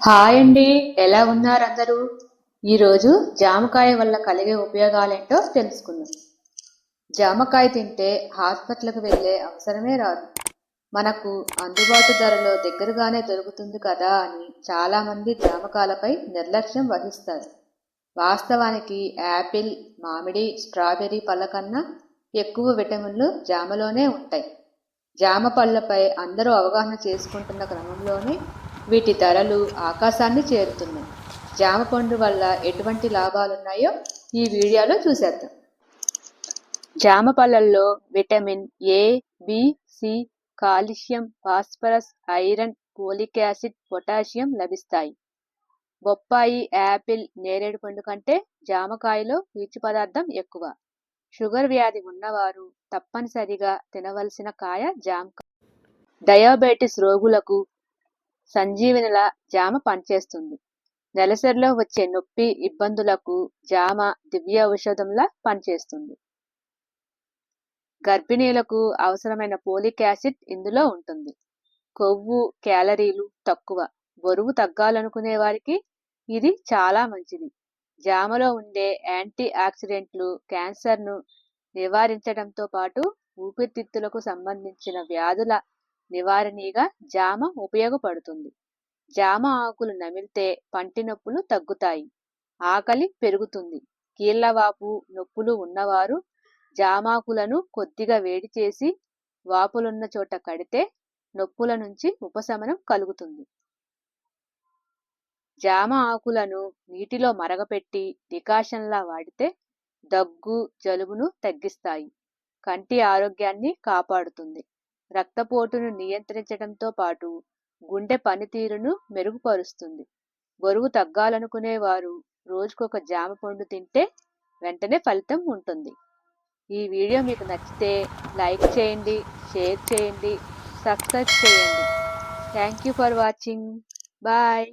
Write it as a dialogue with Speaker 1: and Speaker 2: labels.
Speaker 1: Hi అండి. ఎలా ఉన్నారు అందరూ? ఈరోజు జామకాయ వల్ల కలిగే ఉపయోగాలేంటో తెలుసుకుందాం. జామకాయ తింటే హాస్పిటల్కి వెళ్ళే అవసరమే రాదు. మనకు అందుబాటు ధరలో దగ్గరగానే దొరుకుతుంది కదా అని చాలామంది జామకాయలపై నిర్లక్ష్యం వహిస్తారు. వాస్తవానికి యాపిల్ మామిడి స్ట్రాబెర్రీ పళ్ళ కన్నా ఎక్కువ విటమిన్లు జామలోనే ఉంటాయి. జామ పళ్ళపై అందరూ అవగాహన చేసుకుంటున్న క్రమంలోనే వీటి ధరలు ఆకాశాన్ని చేరుతున్నాయి. జామ పండు వల్ల ఎటువంటి లాభాలున్నాయో ఈ వీడియోలో చూసేద్దాం. జామ పళ్ళల్లో vitamin A B C calcium phosphorus iron folic acid potassium లభిస్తాయి. బొప్పాయి యాపిల్ నేరేడు పండు కంటే జామకాయలో పీచు పదార్థం ఎక్కువ. షుగర్ వ్యాధి ఉన్నవారు తప్పనిసరిగా తినవలసిన కాయ జామకాయ. డయాబెటిస్ రోగులకు సంజీవనిలా జామ పనిచేస్తుంది. నెలసరిలో వచ్చే నొప్పి ఇబ్బందులకు జామ దివ్య ఔషధంలా పనిచేస్తుంది. గర్భిణీలకు అవసరమైన పోలిక్ యాసిడ్ ఇందులో ఉంటుంది. కొవ్వు క్యాలరీలు తక్కువ. బరువు తగ్గాలనుకునే వారికి ఇది చాలా మంచిది. జామలో ఉండే యాంటీ ఆక్సిడెంట్లు క్యాన్సర్ను నివారించడంతో పాటు ఊపిరితిత్తులకు సంబంధించిన వ్యాధుల నివారణీగా జామ ఉపయోగపడుతుంది. జామ ఆకులు నమిలితే పంటి నొప్పులు తగ్గుతాయి. ఆకలి పెరుగుతుంది. కీళ్ళవాపు నొప్పులు ఉన్నవారు జామాకులను కొద్దిగా వేడి చేసి వాపులున్న చోట కడితే నొప్పుల నుంచి ఉపశమనం కలుగుతుంది. జామ ఆకులను నీటిలో మరగపెట్టి డికాషన్లా వాడితే దగ్గు జలుబును తగ్గిస్తాయి. కంటి ఆరోగ్యాన్ని కాపాడుతుంది. రక్తపోటును నియంత్రించడంతో పాటు గుండె పనితీరును మెరుగుపరుస్తుంది. బరువు తగ్గాలనుకునేవారు రోజుకొక జామ పండు తింటే వెంటనే ఫలితం ఉంటుంది. ఈ వీడియో మీకు నచ్చితే లైక్ చేయండి షేర్ చేయండి సబ్స్క్రైబ్ చేయండి. Thank you for watching. Bye.